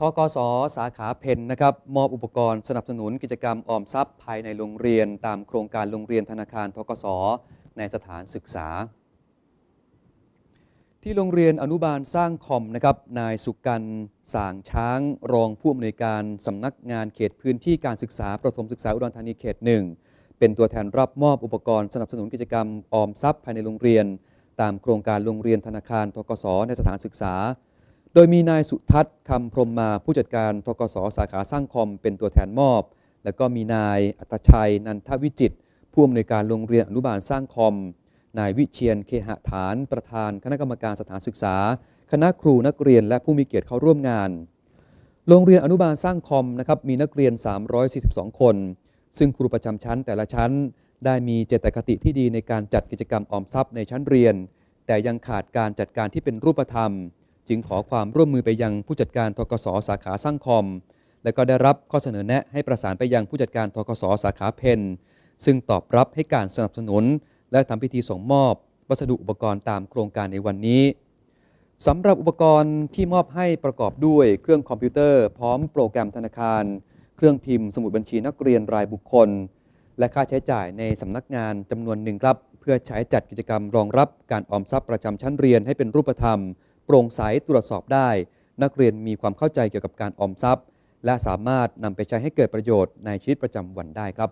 ทกสสาขาเพนนะครับมอบอุปกรณ์สนับสนุนกิจกรรมออมทรัพย์ ภายในโรงเรียน ตามโครงการโรงเรียนธนาคารทกสในสถานศึกษา ที่โรงเรียนอนุบาลสร้างคอมนะครับนายสุกันสางช้าง รองผู้อำนวยการสำนักงานเขตพื้นที่การศึกษาประถมศึกษาอุดรธานีเขตหนึ่งเป็นตัวแทนรับมอบอุปกรณ์สนับสนุนกิจกรรมออมทรัพย์ภายในโรงเรียน ตามโครงการโรงเรียนธนาคารทกสในสถานศึกษา โดยมีนายสุทัศน์คำพรมมาผู้จัดการทกสสาขาสร้างคอมเป็นตัวแทนมอบ แล้วก็มีนายอัตชัย นันทวิจิตผู้อำนวยการโรงเรียนอนุบาลสร้างคอม นายวิเชียนเคหฐาน ประธานคณะกรรมการสถานศึกษา คณะครูนักเรียนและผู้มีเกียรติเข้าร่วมงาน โรงเรียนอนุบาลสร้างคอมนะครับมีนักเรียน 342 คน ซึ่งครูประจำชั้นแต่ละชั้น ได้มีเจตคติที่ดีในการจัดกิจกรรมออมทรัพย์ในชั้นเรียน แต่ยังขาดการจัดการที่เป็นรูปธรรม จึงขอความร่วมมือไปยังผู้จัดการทกสสาขาสร้างคอม และก็ได้รับข้อเสนอแนะให้ประสานไปยังผู้จัดการทกสสาขาเพนซึ่งตอบรับให้การสนับสนุน และทำพิธีส่งมอบ วัสดุอุปกรณ์ตามโครงการในวันนี้สำหรับอุปกรณ์ที่มอบให้ประกอบด้วยเครื่องคอมพิวเตอร์พร้อมโปรแกรมธนาคาร เครื่องพิมพ์สมุดบัญชีนักเรียนรายบุคคล และค่าใช้จ่ายในสำนักงานจำนวนหนึ่งครับ เพื่อใช้จัดกิจกรรมรองรับการออมทรัพย์ประจำชั้นเรียนให้เป็นรูปธรรม โปร่งใสตรวจสอบได้ นักเรียนมีความเข้าใจเกี่ยวกับการออมทรัพย์ และสามารถนำไปใช้ให้เกิดประโยชน์ในชีวิตประจำวันได้ครับ